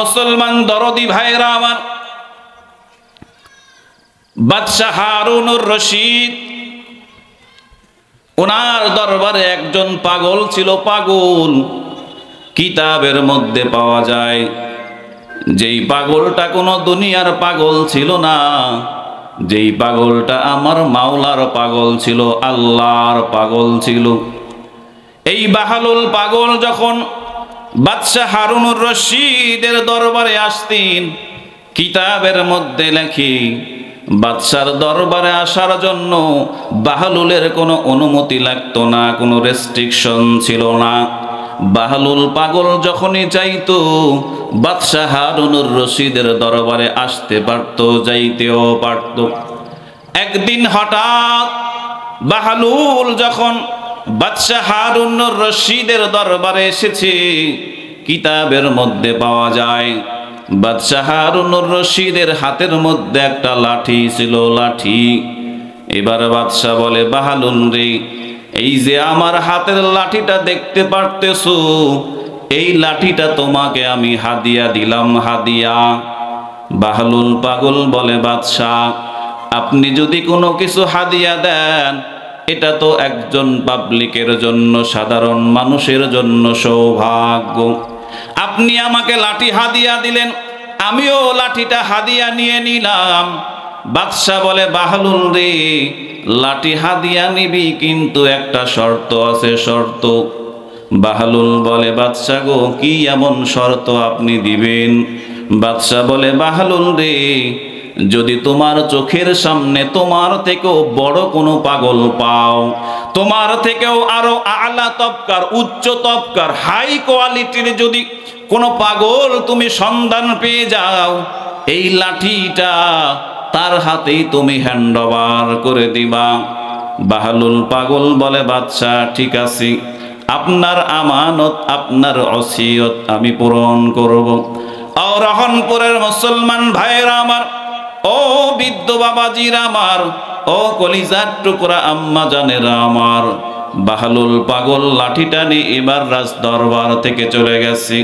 মুসলমান দরদি ভাইরা আমার। বাদশাহ হারুনুর রশিদ ওনার দরবারে একজন পাগল ছিল পাগল। কিতাবের মধ্যে পাওয়া যায়, যেই পাগলটা কোনো দুনিয়ার পাগল ছিল না, যেই পাগলটা আমার মাওলার পাগল ছিল, আল্লাহর পাগল ছিল। এই বাহালুল পাগল যখন বাদশাহ হারুনুর রশিদের দরবারে আসতেন। কিতাবের মধ্যে লেখি, বাদশার দরবারে আসার জন্য বাহালুলের কোনো অনুমতি লাগতো না, কোনো রেস্ট্রিকশন ছিল না। বাহালুল পাগল যখনই চাইতো, বাদশাহ হারুনুর রশিদের দরবারে আসতে পারত, যাইতেও পারত। একদিন হঠাৎ বাহালুল যখন বাদশাহ হারুনুর রশিদের দরবারে এসেছে। কিতাবের মধ্যে পাওয়া যায়, বাদশাহ হারুনুর রশিদের হাতের মধ্যে একটা লাঠি ছিল, লাঠি। এবার বাদশাহ বলে, বাহালুন রে, এই যে আমার হাতের লাঠিটা দেখতে পারতেছো, এই লাঠিটা তোমাকে আমি হাদিয়া দিলাম, হাদিয়া। বাহলুল পাগল বলে, বাদশাহ, আপনি যদি কোনো কিছু হাদিয়া দেন এটা তো একজন পাবলিকের জন্য, সাধারণ মানুষের জন্য সৌভাগ্য। আপনি আমাকে লাঠি হাদিয়া দিলেন, আমিও লাঠিটা হাদিয়া নিয়ে নিলাম। বাদশাহ বলে, বাহলুল রে, লাঠি হাদিয়া নিবি, কিন্তু একটা শর্ত আছে, শর্ত। বাহালুল বলে বাদশাহ গো, কি এমন শর্ত আপনি দিবেন? বাদশাহ বলে, বাহালুল রে যদি তোমার চোখের সামনে তোমার থেকেও বড় কোনো পাগল পাও, তোমার থেকেও আরও আলা তপকার উচ্চ তপকার হাই কোয়ালিটির যদি কোনো পাগল তুমি সন্ধান পেয়ে যাও, এই লাঠিটা তার হাতেই তুমি হ্যান্ড ওভার করে দিবা। বাহালুল পাগল বলে বাচ্চা ঠিক আছে, আপনার আমানত, আপনার অসিয়ত আমি পূরণ করব। রহনপুরের মুসলমান ভাইয়েরা আমার ও বৃদ্ধ বাবাজির আমার, ও কলিজার টুকরা আম্মা জানেরা আমার, বাহালুল পাগল লাঠিটা নিয়ে এবার রাজ দরবার থেকে চলে গেছে।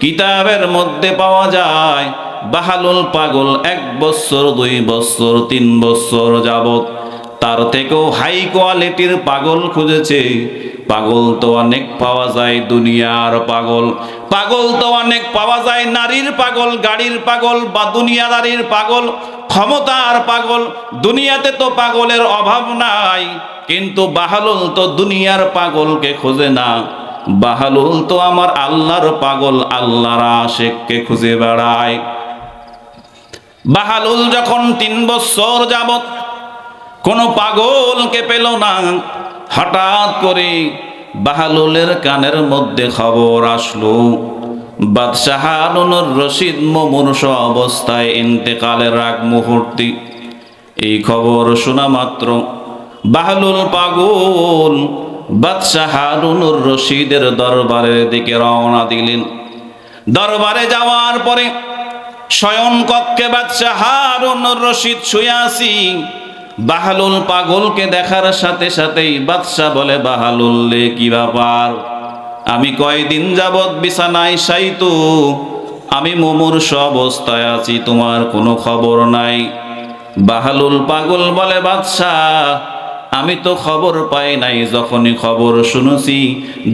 কিতাবের মধ্যে পাওয়া যায়, বাহালুল পাগল এক বছর, দুই বছর, তিন বছর যাবত তার থেকেও হাই কোয়ালিটির পাগল খুঁজেছে। পাগল তো অনেক পাওয়া যায় দুনিয়ার পাগল পাগল তো অনেক পাওয়া যায় নারীর পাগল, গাড়ির পাগল বা দুনিয়াদারির পাগল। ক্ষমতার পাগল, দুনিয়াতে তো পাগলের অভাব নাই, কিন্তু বাহালুল তো দুনিয়ার পাগলকে খোঁজে না। বাহালুল তো আমার আল্লাহর পাগল, আল্লাহর আশেককে খুঁজে বেড়ায়। বাহালুল যখন তিন বছর যাবত কোনো পাগলকে পেল না, হঠাৎ করে বাহালুলের কানের মধ্যে খবর আসলো। বাদশাহ হারুনুর রশিদ মুমূর্ষ অবস্থায় ইন্তেকালের আগ মুহূর্তে। এই খবর শোনা মাত্র। বাহলুল পাগল বাদশাহ হারুনুর রশিদের দরবারের দিকে রওনা দিলেন। দরবারে যাওয়ার পরে শয়ন কক্ষে বাদশাহ হারুনুর রশিদ শুয়ে আছি। বাহালুল পাগলকে দেখার সাথে সাথেই বাদশাহ বলে, বাহালুল রে, কি ব্যাপার? আমি কয়দিন যাবৎ বিছানায় সাইতু আমি মুমূর্ষ অবস্থায় আছি, তোমার কোনো খবর নাই। বাহালুল পাগল বলে, বাদশাহ, আমি তো খবর পাই নাই, যখনই খবর শুনেছি,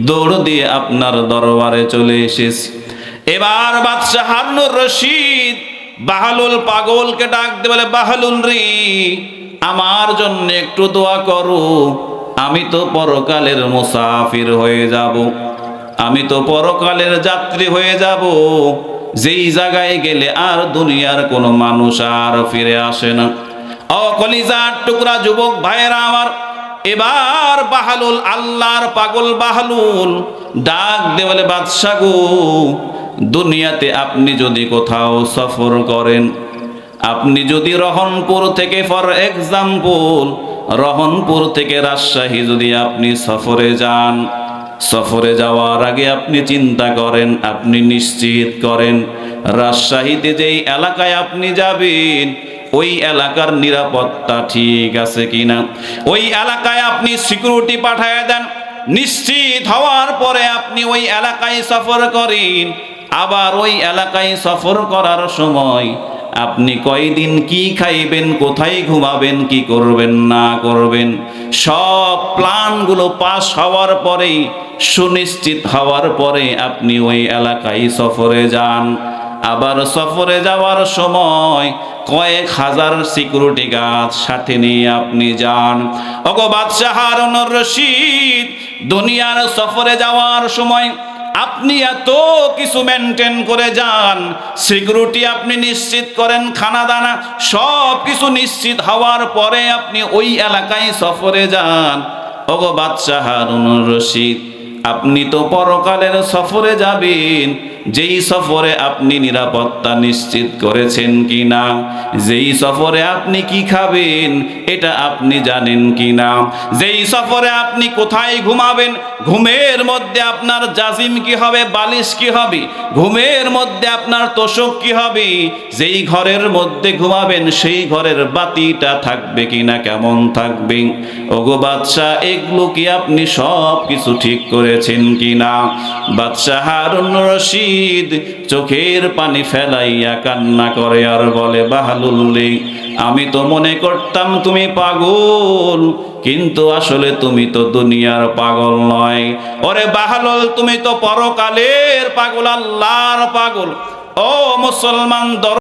দৌড় দিয়ে আপনার দরবারে চলে এসেছি। এবার বাদশাহ হারুনুর রশিদ বাহালুল পাগলকে ডাক দে বলে বাহালুল রে, আমার জন্য একটু দোয়া করো, আমি তো পরকালের মুসাফির হয়ে যাব। আমি তো পরকালের যাত্রী হয়ে যাব। যেই জায়গায় গেলে আর দুনিয়ার কোনো মানুষ আর ফিরে আসে না। ও কলিজার টুকরা যুবক ভাইয়েরা আমার, এবার বাহালুল আল্লাহর পাগল বাহালুল, ডাক দে বলে বাদশাহ গো, দুনিয়াতে আপনি যদি কোথাও সফর করেন, আপনি যদি রহনপুর থেকে ফর এক্সাম্পল, রহনপুর থেকে রাজশাহী যদি আপনি সফরে যান সফরে যাওয়ার আগে আপনি চিন্তা করেন, আপনি নিশ্চিত করেন, রাজশাহীতে যেই এলাকায় আপনি যাবেন, ওই এলাকার নিরাপত্তা ঠিক আছে কিনা? ওই এলাকায় আপনি সিকিউরিটি পাঠায় দেন, নিশ্চিত হওয়ার পরে আপনি ওই এলাকায় সফর করেন। আবার ওই এলাকায় সফর করার সময় আপনি কয়দিন কি খাইবেন, কোথায় ঘুমাবেন, কি করবেন, না করবেন, সব প্ল্যানগুলো পাস হওয়ার পরেই, সুনিশ্চিত হওয়ার পরে আপনি ওই এলাকায় সফরে যান। আবার সফরে যাওয়ার সময় কয়েক হাজার সিকিউরিটি গার্ড সাথে নিয়ে আপনি যান। অগো বাদশাহ রশিদ, দুনিয়ার সফরে যাওয়ার সময় আপনি এত কিছু মেনটেন করে যান সিকিউরিটি আপনি নিশ্চিত করেন খানা দানা সব কিছু নিশ্চিত হওয়ার পরে আপনি ওই এলাকায় সফরে যান। ওগো বাদশাহ রশিদ, আপনি তো পরকালের সফরে যাবেন যেই সফরে আপনি নিরাপত্তা নিশ্চিত করেছেন কি না যেই সফরে আপনি কি খাবেন, এটা আপনি জানেন কি না যেই সফরে আপনি কোথায় ঘুমাবেন, ঘুমের মধ্যে আপনার জাজিম কি হবে, বালিশ কি হবে, ঘুমের মধ্যে আপনার তোষক কি হবে, যেই ঘরের মধ্যে ঘুমাবেন, সেই ঘরের বাতিটা থাকবে কি না কেমন থাকবে, ওগো বাদশাহ, এগুলো কি আপনি সব কিছু ঠিক করেছেন কি না বাদশাহ হারুন রশিদ চোখের পানি ফেলাইয়া কান্না করে আর বলে, বাহালুল্লি, আমি তো মনে করতাম তুমি পাগল, কিন্তু আসলে তুমি তো দুনিয়ার পাগল নয়। ওরে বাহালুল, তুমি তো পরকালের পাগল, আল্লাহর পাগল। ও মুসলমান